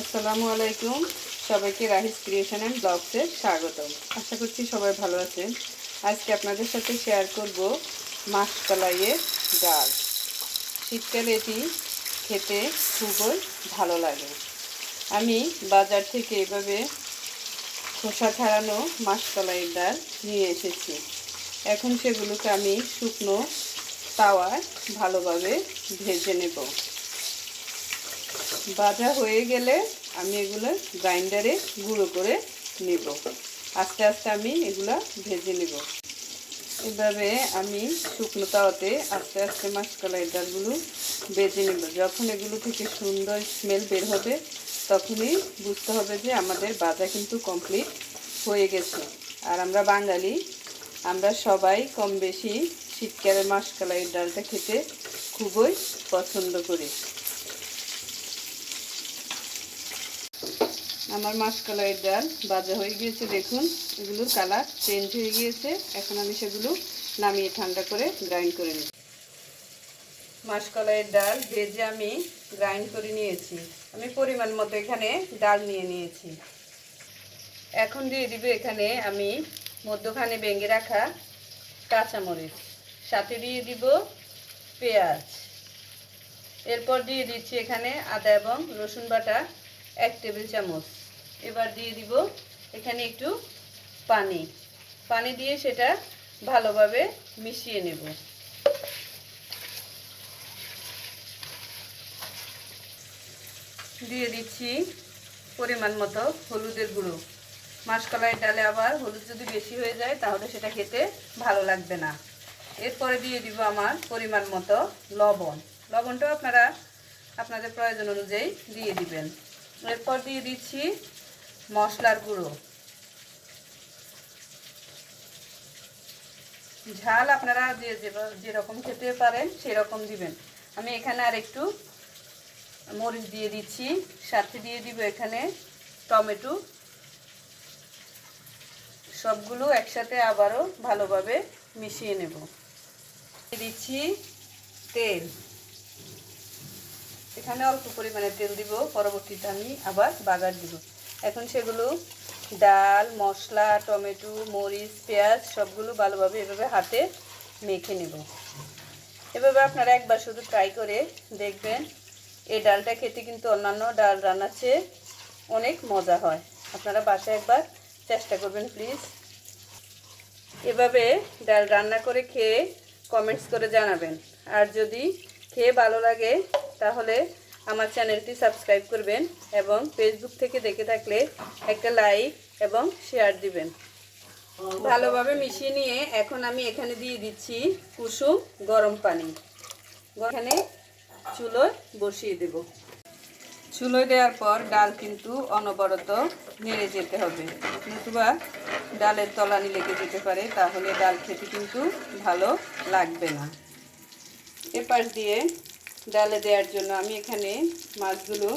আসসালামু আলাইকুম। সবাইকে রাহিস ক্রিয়েশন অ্যান্ড ব্লগসে স্বাগতম। আশা করছি সবাই ভালো আছেন। আজকে আপনাদের সাথে শেয়ার করব মাসকলাইয়ের ডাল। শীতকালে এটি খেতে খুবই ভালো লাগে। আমি বাজার থেকে এভাবে খোসা ছাড়ানো মাসকলাইয়ের ডাল নিয়ে এসেছি। এখন সেগুলোকে আমি শুকনো তাওয়ায় ভালোভাবে ভেজে নেব। ভাজা হয়ে গেলে আমি এগুলো গ্রাইন্ডারে গুঁড়ো করে নেব। আস্তে আস্তে আমি এগুলো ভেজে নেব। এভাবে আমি শুকনো তাওয়াতে আস্তে আস্তে মাসকলাই ডালগুলো ভেজে নেব। যখন এগুলো থেকে সুন্দর স্মেল বের হবে, তখনই বুঝতে হবে যে আমাদের বাজা কিন্তু কমপ্লিট হয়ে গেছে। আর আমরা বাঙালি, আমরা সবাই কম বেশি শীতকালে মাসকলাইয়ের ডালটা খেতে খুবই পছন্দ করি। আমার মাসকলাইয়ের ডাল ভাজা হয়ে গিয়েছে, দেখুন। এগুলোর কালার চেঞ্জ হয়ে গিয়েছে। এখন আমি সেগুলো নামিয়ে ঠান্ডা করে গ্রাইন্ড করে নিই মাসকলাইয়ের ডাল ভেজে আমি গ্রাইন্ড করে নিয়েছি। আমি পরিমাণ মতো এখানে ডাল নিয়ে নিয়েছি। এখন দিয়ে দিব এখানে আমি মধ্যখানে ভেঙে রাখা কাঁচামরিচ। সাথে দিয়ে দিব পেঁয়াজ। এরপর দিয়ে দিচ্ছি এখানে আদা এবং রসুন বাটা এক টেবিল চামচ। এবার দিয়ে দিব এখানে একটু পানি। পানি দিয়ে সেটা ভালোভাবে মিশিয়ে নেব। দিয়ে দিচ্ছি পরিমাণ মতো হলুদের গুঁড়ো। মাসকলাই ডালে আবার হলুদ যদি বেশি হয়ে যায়, তাহলে সেটা খেতে ভালো লাগবে না। এরপরে দিয়ে দিব আমার পরিমাণ মতো লবণ। লবণটাও আপনারা আপনাদের প্রয়োজন অনুযায়ী দিয়ে দিবেন। এরপর দিয়ে দিচ্ছি মশলার গুঁড়ো। ঝাল আপনারা যে যেরকম খেতে পারেন সেরকম দিবেন। আমি এখানে আর একটু মরিচ দিয়ে দিচ্ছি, সাথে দিয়ে দিব এখানে টমেটো। সবগুলো একসাথে আবারও ভালোভাবে মিশিয়ে নেব। দিচ্ছি তেল। এখানে অল্প পরিমাণে তেল দিব, পরবর্তীতে আমি আবার বাগার দিব। এখন সেগুলো ডাল, মশলা, টমেটো, মরিচ, পেঁয়াজ সবগুলো ভালোভাবে এভাবে হাতে মেখে নেব। এভাবে আপনারা একবার শুধু ট্রাই করে দেখবেন। এই ডালটা খেতে কিন্তু অন্যান্য ডাল রান্নার চেয়ে অনেক মজা হয়। আপনারা বাসায় একবার চেষ্টা করবেন প্লিজ এভাবে ডাল রান্না করে খেয়ে কমেন্টস করে জানাবেন। আর যদি খেয়ে ভালো লাগে, তাহলে আমার চ্যানেলটি সাবস্ক্রাইব করবেন এবং ফেসবুক থেকে দেখে থাকলে একটা লাইক এবং শেয়ার দিবেন। ভালোভাবে মিশিয়ে নিয়ে এখন আমি এখানে দিয়ে দিচ্ছি কুসুম গরম পানি। এখানে চুলোয় বসিয়ে দেব। চুলোয় দেওয়ার পর ডাল কিন্তু অনবরত নেড়ে যেতে হবে। নতুবা ডালের তলানি লেগে যেতে পারে, তাহলে ডাল খেতে কিন্তু ভালো লাগবে না। এপাশ দিয়ে ডালে দেওয়ার জন্য আমি এখানে মাছগুলো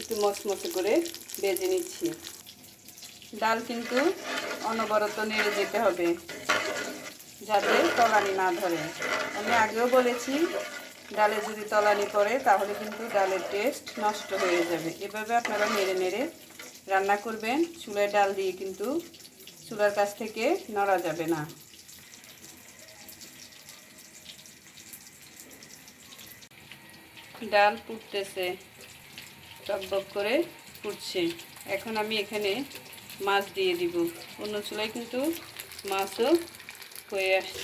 একটু মচমচে করে বেজে নিচ্ছি। ডাল কিন্তু অনবরত নেড়ে যেতে হবে যাতে তলানি না ধরে। আমি আগেও বলেছি, ডালে যদি তলানি পড়ে তাহলে কিন্তু ডালের টেস্ট নষ্ট হয়ে যাবে। এভাবে আপনারা নেড়ে নেড়ে রান্না করবেন। চুলায় ডাল দিয়ে কিন্তু চুলার কাছ থেকে নড়া যাবে না। ডাল ফুটতেছে টকবক করে ফুটছে। এখন আমি এখানে মাছ দিয়ে দিব। অন্য চুলায় কিন্তু মাছও হয়ে আসছে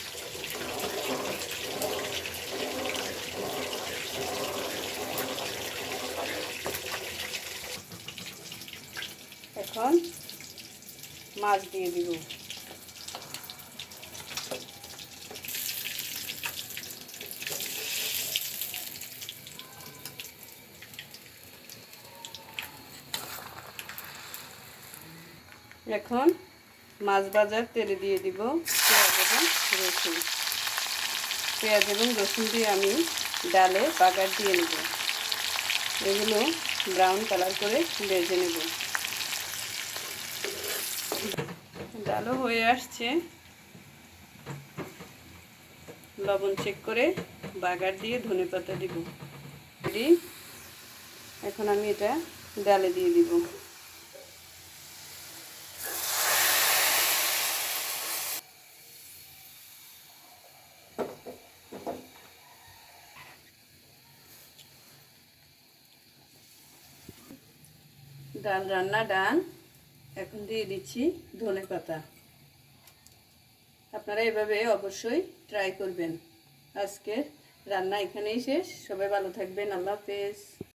এখন মাছ দিয়ে দিব। এখন মাছ ভাজার তেলে দিয়ে দিব পেঁয়াজ এবং রসুন। পেঁয়াজ এবং রসুন দিয়ে আমি ডালে বাগার দিয়ে নেব। এগুলো ব্রাউন কালার করে ভেজে নেব। ডালও হয়ে আসছে। লবণ চেক করে বাগার দিয়ে ধনে পাতা দিব। এখন আমি এটা ডালে দিয়ে দিব। ডাল রান্না ডাল এখন দিয়ে দিচ্ছি ধনে পাতা। আপনারা এভাবে অবশ্যই ট্রাই করবেন। আজকের রান্না এখানেই শেষ। সবাই ভালো থাকবেন। আল্লাহ হাফেজ।